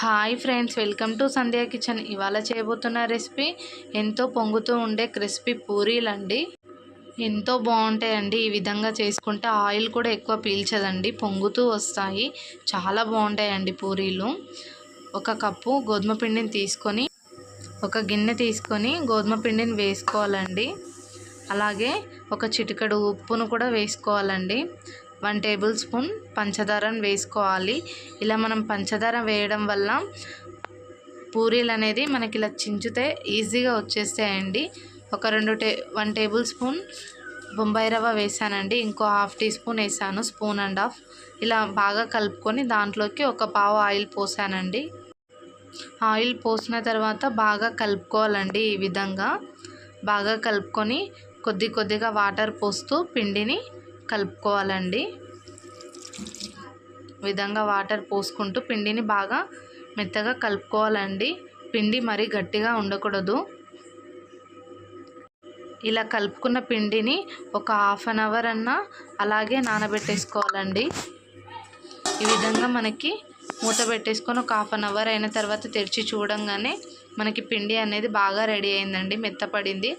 Hi friends welcome to Sandhya kitchen. ఇవాళ చేయబోతున్న recipe ఎంతో పొంగుతూ ఉండే క్రిస్పీ పూరీలు అండి ఎంతో బాగుంటాయండి. ఈ విధంగా చేసుకుంటే ఆయిల్ కూడా ఎక్కువ పీల్చదండి. పొంగుతూ వస్తాయి. చాలా బాగుంటాయండి పూరీలు. ఒక కప్పు గోధుమ పిండిని తీసుకొని ఒక గిన్నె తీసుకొని గోధుమ పిండిని వేసుకోవాలండి. అలాగే ఒక చిటికెడు ఉప్పును కూడా వేసుకోవాలండి. వన్ టేబుల్ స్పూన్ పంచదారను వేసుకోవాలి. ఇలా మనం పంచదార వేయడం వల్ల పూరీలు అనేది మనకి ఇలా చించితే ఈజీగా వచ్చేస్తాయండి. ఒక రెండు టే వన్ టేబుల్ స్పూన్ బొంబాయి రవ్వ వేసానండి. ఇంకో హాఫ్ టీ స్పూన్ వేసాను స్పూన్ అండ్ హాఫ్. ఇలా బాగా కలుపుకొని దాంట్లోకి ఒక పావు ఆయిల్ పోసానండి. ఆయిల్ పోసిన తర్వాత బాగా కలుపుకోవాలండి ఈ విధంగా. బాగా కలుపుకొని కొద్ది కొద్దిగా వాటర్ పోస్తూ పిండిని కలుపుకోవాలండి. విధంగా వాటర్ పోసుకుంటూ పిండిని బాగా మెత్తగా కలుపుకోవాలండి. పిండి మరీ గట్టిగా ఉండకూడదు. ఇలా కలుపుకున్న పిండిని ఒక హాఫ్ అన్ అవర్ అన్నా అలాగే నానబెట్టేసుకోవాలండి. ఈ విధంగా మనకి మూత పెట్టేసుకొని ఒక హాఫ్ అన్ అవర్ అయిన తర్వాత తెరిచి చూడంగానే మనకి పిండి అనేది బాగా రెడీ అయిందండి మెత్తపడింది.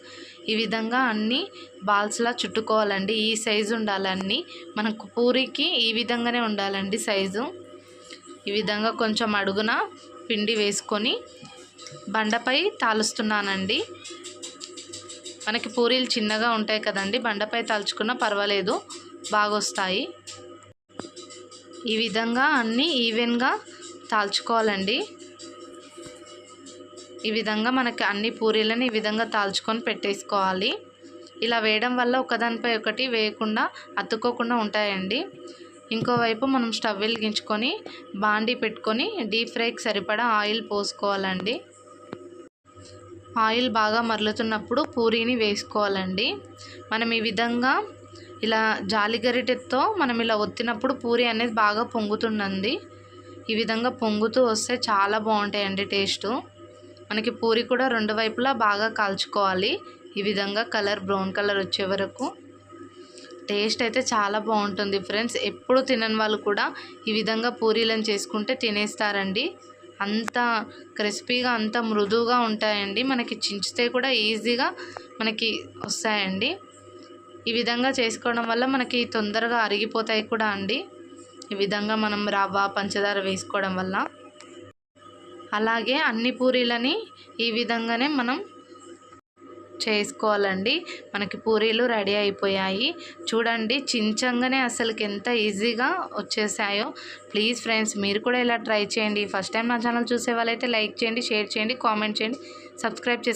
ఈ విధంగా అన్నీ బాల్స్లా చుట్టుకోవాలండి. ఈ సైజు ఉండాలన్నీ. మనకు పూరికి ఈ విధంగానే ఉండాలండి సైజు ఈ విధంగా కొంచెం అడుగున పిండి వేసుకొని బండపై తాలుస్తున్నానండి. మనకి పూరీలు చిన్నగా ఉంటాయి కదండి బండపై తాల్చుకున్నా పర్వాలేదు బాగా వస్తాయి ఈ విధంగా అన్నీ ఈవెన్గా తాల్చుకోవాలండి. ఈ విధంగా మనకి అన్ని పూరీలను ఈ విధంగా తాల్చుకొని పెట్టేసుకోవాలి. ఇలా వేయడం వల్ల ఒకదానిపై ఒకటి వేయకుండా అతుక్కోకుండా ఉంటాయండి. ఇంకోవైపు మనం స్టవ్ వెలిగించుకొని బాండీ పెట్టుకొని డీప్ ఫ్రైకి సరిపడా ఆయిల్ పోసుకోవాలండి. ఆయిల్ బాగా మరలుతున్నప్పుడు పూరీని వేసుకోవాలండి. మనం ఈ విధంగా ఇలా జాలిగరిటెతో మనం ఇలా ఒత్తినప్పుడు పూరి అనేది బాగా పొంగుతుందండి. ఈ విధంగా పొంగుతూ వస్తే చాలా బాగుంటాయండి టేస్టు. మనకి పూరి కూడా రెండు వైపులా బాగా కాల్చుకోవాలి. ఈ విధంగా కలర్ బ్రౌన్ కలర్ వచ్చే వరకు. టేస్ట్ అయితే చాలా బాగుంటుంది ఫ్రెండ్స్. ఎప్పుడు తినని వాళ్ళు కూడా ఈ విధంగా పూరీలను చేసుకుంటే తినేస్తారండి. అంత క్రిస్పీగా అంత మృదువుగా ఉంటాయండి. మనకి చించితే కూడా ఈజీగా మనకి వస్తాయండి. ఈ విధంగా చేసుకోవడం వల్ల మనకి తొందరగా అరిగిపోతాయి కూడా అండి. ఈ విధంగా మనం రవ్వ పంచదార వేసుకోవడం వల్ల. అలాగే అన్ని పూరీలని ఈ విధంగానే మనం చేసుకోవాలండి. మనకి పూరీలు రెడీ అయిపోయాయి. చూడండి చించంగానే అసలుకి ఎంత ఈజీగా వచ్చేసాయో. ప్లీజ్ ఫ్రెండ్స్ మీరు కూడా ఇలా ట్రై చేయండి. ఫస్ట్ టైం నా ఛానల్ చూసే వాళ్ళైతే లైక్ చేయండి షేర్ చేయండి కామెంట్ చేయండి సబ్స్క్రైబ్ చేసి